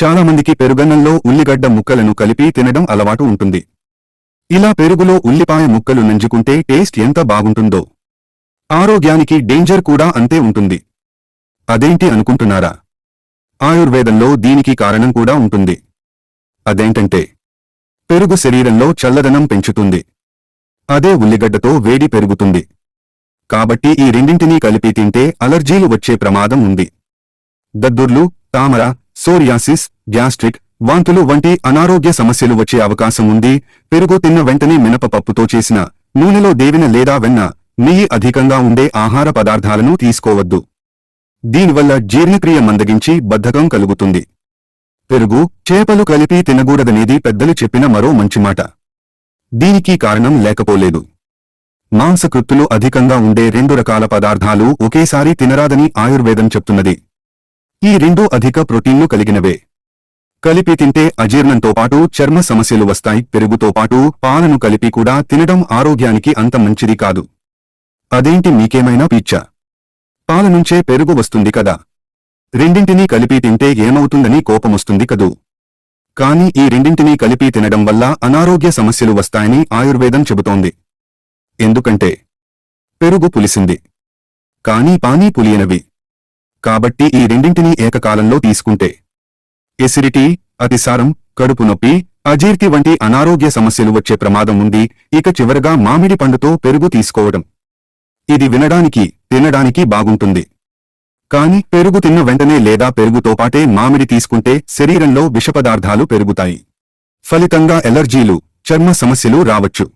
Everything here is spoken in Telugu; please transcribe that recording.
చాలామందికి పెరుగన్నంలో ఉల్లిగడ్డ ముక్కలను కలిపి తినడం అలవాటు ఉంటుంది. ఇలా పెరుగులో ఉల్లిపాయ ముక్కలు నంజుకుంటే టేస్ట్ ఎంత బాగుంటుందో. ఆరోగ్యానికి డేంజర్ కూడా అంతే ఉంటుంది. అదేంటి అనుకుంటున్నారా? ఆయుర్వేదంలో దీనికి కారణం కూడా ఉంటుంది. అదేంటంటే పెరుగు శరీరంలో చల్లదనం పెంచుతుంది. అదే ఉల్లిగడ్డతో వేడి పెరుగుతుంది. కాబట్టి ఈ రెండింటినీ కలిపి తింటే అలర్జీలు వచ్చే ప్రమాదం ఉంది. దద్దుర్లు తామర సోరియాసిస్ గ్యాస్ట్రిక్ వాంతులు వంటి అనారోగ్య సమస్యలు వచ్చే అవకాశం ఉంది. పెరుగు తిన్న వెంటనే మినపపప్పుతో చేసిన నూనెలో దేవిన లేదా వెన్న నెయ్యి అధికంగా ఉండే ఆహార పదార్థాలను తీసుకోవద్దు. దీనివల్ల జీర్ణక్రియ మందగించి బద్ధకం కలుగుతుంది. పెరుగు చేపలు కలిపి తినకూడదనేది పెద్దలు చెప్పిన మరో మంచి మాట. దీనికి కారణం లేకపోలేదు. మాంసకృత్తులు అధికంగా ఉండే రెండు రకాల పదార్థాలు ఒకేసారి తినరాదని ఆయుర్వేదం చెప్తున్నది. ఈ రెండు అధిక ప్రోటీన్లు కలిగినవే. కలిపి తింటే అజీర్ణంతో పాటు చర్మ సమస్యలు వస్తాయి పెరుగుతో పాటు పాలను కలిపి కూడా తినడం ఆరోగ్యానికి అంత మంచిది కాదు. అదేంటి మీకేమైనా పీచ్చ? పాల నుంచే పెరుగు వస్తుంది కదా. రెండింటినీ కలిపి తింటే ఏమవుతుందని కోపమొస్తుంది కదూ. కాని ఈ రెండింటినీ కలిపి తినడం వల్ల అనారోగ్య సమస్యలు వస్తాయని ఆయుర్వేదం చెబుతోంది. ఎందుకంటే పెరుగు పులిసింది. కానీ పానీ పులియనవి. కాబట్టి ఈ రెండింటినీ ఏకకాలంలో తీసుకుంటే. ఎసిడిటీ అతిసారం కడుపు నొప్పి అజీర్తి వంటి అనారోగ్య సమస్యలు వచ్చే ప్రమాదం ఉంది ఇక చివరగా మామిడి పండుతో పెరుగు తీసుకోవడం. ఇది వినడానికి తినడానికి బాగుంటుంది. కాని పెరుగు తిన్న వెంటనే లేదా పెరుగుతో పాటే మామిడి తీసుకుంటే శరీరంలో విషపదార్థాలు పెరుగుతాయి. ఫలితంగా ఎలర్జీలు చర్మ సమస్యలు రావచ్చు.